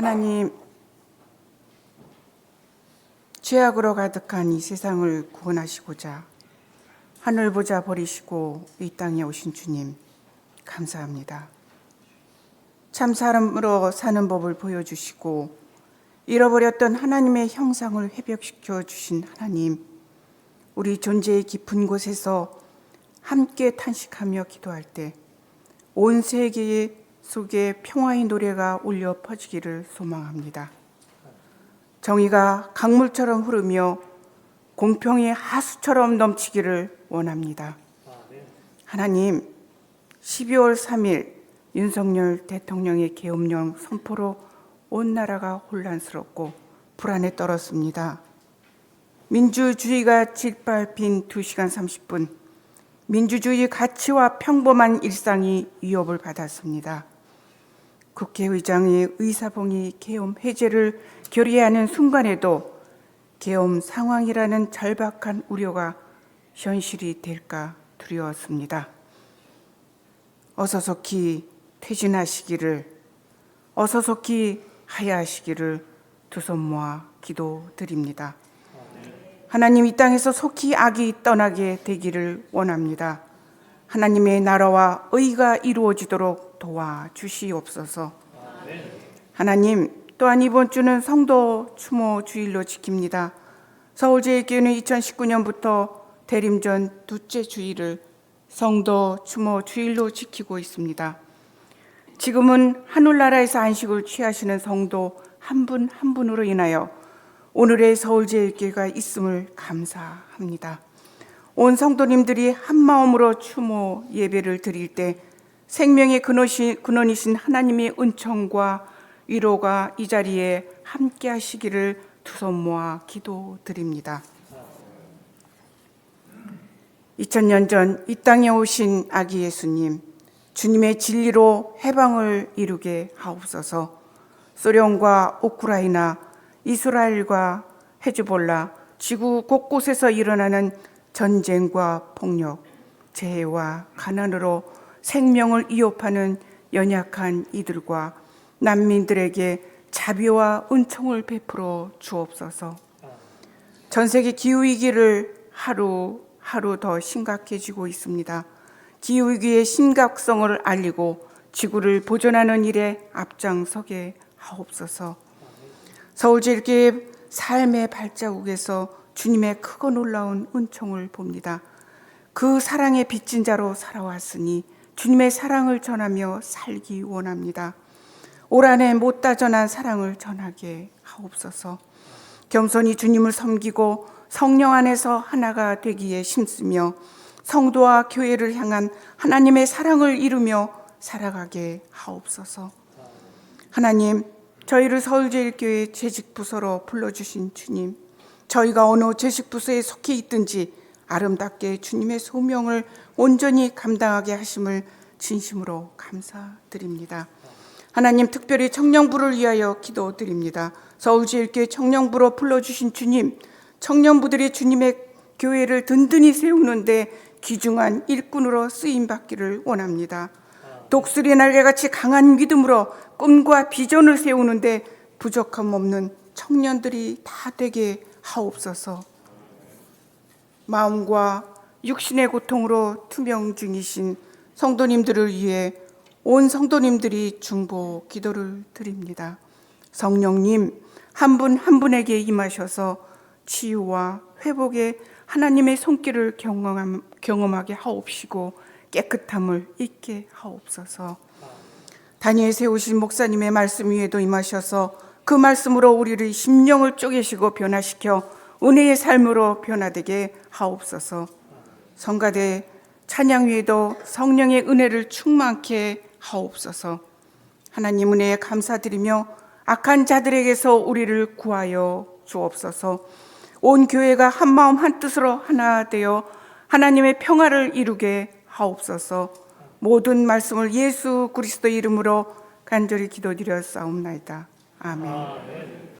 하나님, 죄악으로 가득한 이 세상을 구원하시고자 하늘 보자 버리시고 이 땅에 오신 주님, 감사합니다. 참 사람으로 사는 법을 보여주시고 잃어버렸던 하나님의 형상을 회복시켜 주신 하나님, 우리 존재의 깊은 곳에서 함께 탄식하며 기도할 때 온 세계 속에 평화의 노래가 울려 퍼지기를 소망합니다. 정의가 강물처럼 흐르며 공평이 하수처럼 넘치기를 원합니다. 하나님, 12월 3일 윤석열 대통령의 계엄령 선포로 온 나라가 혼란스럽고 불안에 떨었습니다. 민주주의가 짓밟힌 2시간 30분, 민주주의 가치와 평범한 일상이 위협을 받았습니다. 국회의장의 의사봉이 계엄 해제를 결의하는 순간에도 계엄 상황이라는 절박한 우려가 현실이 될까 두려웠습니다. 어서 속히 퇴진하시기를, 어서 속히 하야하시기를 두 손 모아 기도드립니다. 하나님 이 땅에서 속히 악이 떠나게 되기를 원합니다. 하나님의 나라와 의가 이루어지도록 도와주시옵소서. 하나님 또한 이번 주는 성도 추모 주일로 지킵니다. 서울제일교회는 2019년부터 대림전 둘째 주일을 성도 추모 주일로 지키고 있습니다. 지금은 하늘나라에서 안식을 취하시는 성도 한 분 한 분으로 인하여 오늘의 서울제일교회가 있음을 감사합니다. 온 성도님들이 한 마음으로 추모 예배를 드릴 때 생명의 근원이신, 하나님의 은총과 위로가 이 자리에 함께 하시기를 두 손 모아 기도드립니다. 2000년 전 이 땅에 오신 아기 예수님, 주님의 진리로 해방을 이루게 하옵소서. 소련과 우크라이나, 이스라엘과 헤즈볼라, 지구 곳곳에서 일어나는 전쟁과 폭력, 재해와 가난으로 생명을 위협하는 연약한 이들과 난민들에게 자비와 은총을 베풀어 주옵소서. 전 세계 기후 위기를 하루 하루 더 심각해지고 있습니다. 기후 위기의 심각성을 알리고 지구를 보존하는 일에 앞장서게 하옵소서. 서울제일교회 삶의 발자국에서 주님의 크고 놀라운 은총을 봅니다. 그 사랑의 빚진 자로 살아왔으니 주님의 사랑을 전하며 살기 원합니다. 올 한해 못다 전한 사랑을 전하게 하옵소서. 겸손히 주님을 섬기고 성령 안에서 하나가 되기에 힘쓰며 성도와 교회를 향한 하나님의 사랑을 이루며 살아가게 하옵소서. 하나님, 저희를 서울제일교회 재직부서로 불러주신 주님, 저희가 어느 재직부서에 속해 있든지 아름답게 주님의 소명을 온전히 감당하게 하심을 진심으로 감사드립니다. 하나님 특별히 청년부를 위하여 기도드립니다. 서울제일교회 청년부로 불러주신 주님, 청년부들이 주님의 교회를 든든히 세우는데 귀중한 일꾼으로 쓰임 받기를 원합니다. 독수리 날개같이 강한 믿음으로 꿈과 비전을 세우는데 부족함 없는 청년들이 다 되게 하옵소서. 마음과 육신의 고통으로 투명 중이신 성도님들을 위해 온 성도님들이 중보 기도를 드립니다. 성령님 한 분 한 분에게 임하셔서 치유와 회복의 하나님의 손길을 경험함, 경험하게 하옵시고 깨끗함을 잊게 하옵소서. 다니엘 세우신 목사님의 말씀 위에도 임하셔서 그 말씀으로 우리를 심령을 쪼개시고 변화시켜 은혜의 삶으로 변화되게 하옵소서. 성가대 찬양 위에도 성령의 은혜를 충만케 하옵소서. 하나님 은혜에 감사드리며 악한 자들에게서 우리를 구하여 주옵소서. 온 교회가 한 마음 한 뜻으로 하나 되어 하나님의 평화를 이루게 하옵소서. 모든 말씀을 예수 그리스도 이름으로 간절히 기도드려 싸움나이다. 아멘.